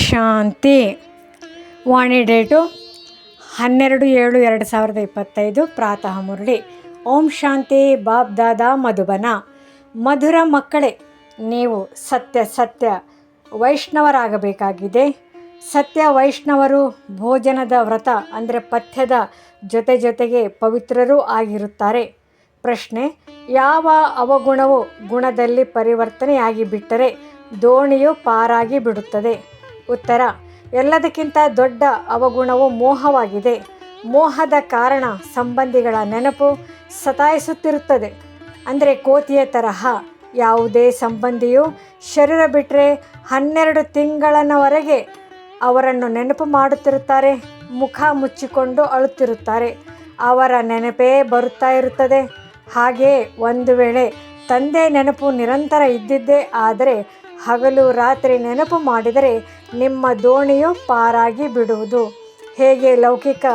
ಶಾಂತಿ. ವಾಣಿ date ಹನ್ನೆರಡು ಏಳು ಎರಡು ಸಾವಿರದ ಇಪ್ಪತ್ತೈದು, ಪ್ರಾತಃ ಮುರಳಿ ಓಂ ಶಾಂತಿ ಬಾಬ್ ದಾದಾ, ಮಧುಬನ. ಮಧುರ ಮಕ್ಕಳೇ, ನೀವು ಸತ್ಯ ಸತ್ಯ ವೈಷ್ಣವರಾಗಬೇಕಾಗಿದೆ. ಸತ್ಯ ವೈಷ್ಣವರು ಭೋಜನದ ವ್ರತ, ಅಂದರೆ ಪಥ್ಯದ ಜೊತೆ ಜೊತೆಗೆ ಪವಿತ್ರರೂ ಆಗಿರುತ್ತಾರೆ. ಪ್ರಶ್ನೆ, ಯಾವ ಅವಗುಣವು ಗುಣದಲ್ಲಿ ಪರಿವರ್ತನೆಯಾಗಿ ಬಿಟ್ಟರೆ ದೋಣಿಯು ಪಾರಾಗಿ ಬಿಡುತ್ತದೆ ಉತ್ತರ. ಎಲ್ಲದಕ್ಕಿಂತ ದೊಡ್ಡ ಅವಗುಣವು ಮೋಹವಾಗಿದೆ. ಮೋಹದ ಕಾರಣ ಸಂಬಂಧಿಗಳ ನೆನಪು ಸತಾಯಿಸುತ್ತಿರುತ್ತದೆ. ಅಂದರೆ ಕೋತಿಯ ತರಹ. ಯಾವುದೇ ಸಂಬಂಧಿಯು ಶರೀರ ಬಿಟ್ಟರೆ ಹನ್ನೆರಡು ತಿಂಗಳನವರೆಗೆ ಅವರನ್ನು ನೆನಪು ಮಾಡುತ್ತಿರುತ್ತಾರೆ. ಮುಖ ಮುಚ್ಚಿಕೊಂಡು ಅಳುತ್ತಿರುತ್ತಾರೆ. ಅವರ ನೆನಪೇ ಬರುತ್ತಾ ಇರುತ್ತದೆ. ಹಾಗೆಯೇ ಒಂದು ವೇಳೆ ತಂದೆ ನೆನಪು ನಿರಂತರ ಇದ್ದಿದ್ದೇ ಆದರೆ ಹಗಲು ರಾತ್ರಿ ನೆನಪು ಮಾಡಿದರೆ ನಿಮ್ಮ ದೋಣಿಯು ಪಾರಾಗಿ ಬಿಡುವುದು. ಹೇಗೆ ಲೌಕಿಕ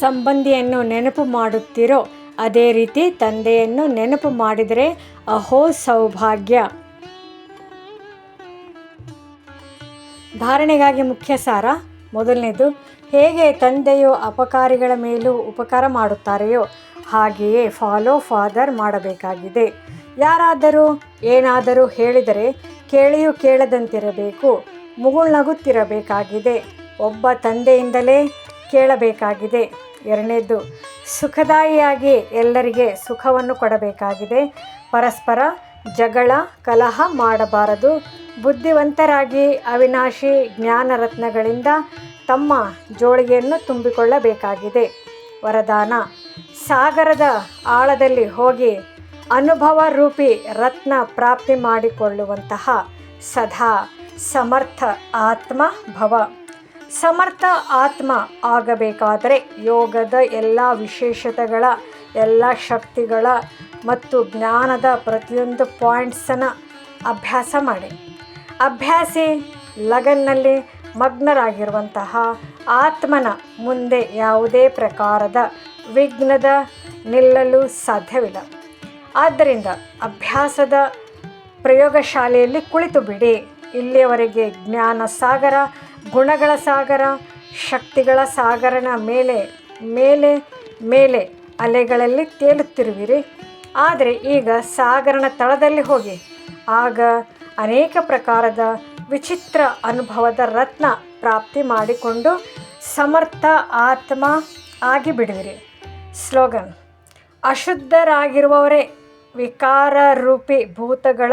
ಸಂಬಂಧಿಯನ್ನು ನೆನಪು ಮಾಡುತ್ತೀರೋ ಅದೇ ರೀತಿ ತಂದೆಯನ್ನು ನೆನಪು ಮಾಡಿದರೆ ಅಹೋ ಸೌಭಾಗ್ಯ. ಧಾರಣೆಗಾಗಿ ಮುಖ್ಯ ಸಾರ, ಮೊದಲನೇದು, ಹೇಗೆ ತಂದೆಯು ಅಪಕಾರಿಗಳ ಮೇಲೂ ಉಪಕಾರ ಮಾಡುತ್ತಾರೆಯೋ ಹಾಗೆಯೇ ಫಾಲೋ ಫಾದರ್ ಮಾಡಬೇಕಾಗಿದೆ. ಯಾರಾದರೂ ಏನಾದರೂ ಹೇಳಿದರೆ ಕೇಳಿಯೂ ಕೇಳದಂತಿರಬೇಕು ಮುಗುಳ್ನಗುತ್ತಿರಬೇಕಾಗಿದೆ ಒಬ್ಬ ತಂದೆಯಿಂದಲೇ ಕೇಳಬೇಕಾಗಿದೆ. ಎರಡನೇದು, ಸುಖದಾಯಿಯಾಗಿ ಎಲ್ಲರಿಗೆ ಸುಖವನ್ನು ಕೊಡಬೇಕಾಗಿದೆ. ಪರಸ್ಪರ ಜಗಳ, ಕಲಹ ಮಾಡಬಾರದು. ಬುದ್ಧಿವಂತರಾಗಿ ಅವಿನಾಶಿ ಜ್ಞಾನರತ್ನಗಳಿಂದ ತಮ್ಮ ಜೋಳಿಗೆಯನ್ನು ತುಂಬಿಕೊಳ್ಳಬೇಕಾಗಿದೆ. ವರದಾನ, ಸಾಗರದ ಆಳದಲ್ಲಿ ಹೋಗಿ ಅನುಭವ ರೂಪಿ ರತ್ನ ಪ್ರಾಪ್ತಿ ಮಾಡಿಕೊಳ್ಳುವಂತಹ ಸದಾ ಸಮರ್ಥ ಆತ್ಮ ಭವ. ಸಮರ್ಥ ಆತ್ಮ ಆಗಬೇಕಾದರೆ ಯೋಗದ ಎಲ್ಲ ವಿಶೇಷತೆಗಳ, ಎಲ್ಲ ಶಕ್ತಿಗಳ ಮತ್ತು ಜ್ಞಾನದ ಪ್ರತಿಯೊಂದು ಪಾಯಿಂಟ್ಸನ್ನು ಅಭ್ಯಾಸ ಮಾಡಿ. ಅಭ್ಯಾಸಿ ಲಗನ್ನಲ್ಲಿ ಮಗ್ನರಾಗಿರುವಂತಹ ಆತ್ಮನ ಮುಂದೆ ಯಾವುದೇ ಪ್ರಕಾರದ ವಿಘ್ನದ ನಿಲ್ಲಲು ಸಾಧ್ಯವಿಲ್ಲ. ಆದ್ದರಿಂದ ಅಭ್ಯಾಸದ ಪ್ರಯೋಗಶಾಲೆಯಲ್ಲಿ ಕುಳಿತು ಬಿಡಿ ಇಲ್ಲಿಯವರೆಗೆ ಜ್ಞಾನ ಸಾಗರ, ಗುಣಗಳ ಸಾಗರ, ಶಕ್ತಿಗಳ ಸಾಗರನ ಮೇಲೆ ಮೇಲೆ ಮೇಲೆ ಅಲೆಗಳಲ್ಲಿ ತೇಲುತ್ತಿರುವಿರಿ. ಆದರೆ ಈಗ ಸಾಗರನ ತಳದಲ್ಲಿ ಹೋಗಿ. ಆಗ ಅನೇಕ ಪ್ರಕಾರದ ವಿಚಿತ್ರ ಅನುಭವದ ರತ್ನ ಪ್ರಾಪ್ತಿ ಮಾಡಿಕೊಂಡು ಸಮರ್ಥ ಆತ್ಮ ಆಗಿಬಿಡುವಿರಿ. ಸ್ಲೋಗನ್, ಅಶುದ್ಧರಾಗಿರುವವರೇ ವಿಕಾರ ರೂಪಿ ಭೂತಗಳ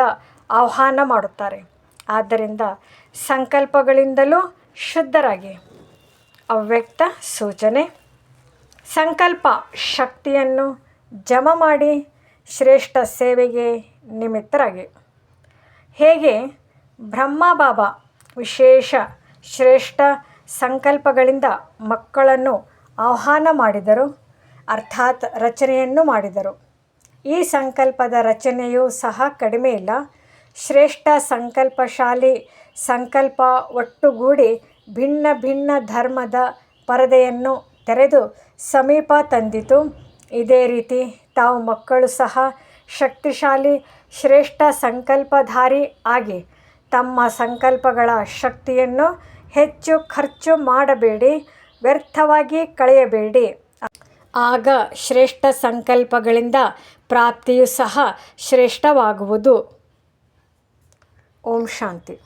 ಆಹ್ವಾನ ಮಾಡುತ್ತಾರೆ. ಆದ್ದರಿಂದ ಸಂಕಲ್ಪಗಳಿಂದಲೂ ಶುದ್ಧರಾಗಿ. ಅವ್ಯಕ್ತ ಸೂಚನೆ. ಸಂಕಲ್ಪ ಶಕ್ತಿಯನ್ನು ಜಮ ಮಾಡಿ ಶ್ರೇಷ್ಠ ಸೇವೆಗೆ ನಿಮಿತ್ತರಾಗಿ. ಹೇಗೆ? ಬ್ರಹ್ಮ ಬಾಬಾ ವಿಶೇಷ ಶ್ರೇಷ್ಠ ಸಂಕಲ್ಪಗಳಿಂದ ಮಕ್ಕಳನ್ನು ಆಹ್ವಾನ ಮಾಡಿದರು. ಅರ್ಥಾತ್ ರಚನೆಯನ್ನು ಮಾಡಿದರು. ಈ ಸಂಕಲ್ಪದ ರಚನೆಯೂ ಸಹ ಕಡಿಮೆ ಇಲ್ಲ. ಶ್ರೇಷ್ಠ ಸಂಕಲ್ಪಶಾಲಿ ಸಂಕಲ್ಪ ಒಟ್ಟುಗೂಡಿ ಭಿನ್ನ ಭಿನ್ನ ಧರ್ಮದ ಪರದೆಯನ್ನು ತೆರೆದು ಸಮೀಪ ತಂದಿತು. ಇದೇ ರೀತಿ ತಾವು ಮಕ್ಕಳು ಸಹ ಶಕ್ತಿಶಾಲಿ, ಶ್ರೇಷ್ಠ ಸಂಕಲ್ಪಧಾರಿ ಆಗಿ ತಮ್ಮ ಸಂಕಲ್ಪಗಳ ಶಕ್ತಿಯನ್ನು ಹೆಚ್ಚು ಖರ್ಚು ಮಾಡಬೇಡಿ, ವ್ಯರ್ಥವಾಗಿ ಕಳೆಯಬೇಡಿ. ಆಗ ಶ್ರೇಷ್ಠ ಸಂಕಲ್ಪಗಳಿಂದ ಪ್ರಾಪ್ತಿಯು ಸಹ ಶ್ರೇಷ್ಠವಾಗುವುದು. ಓಂ ಶಾಂತಿ.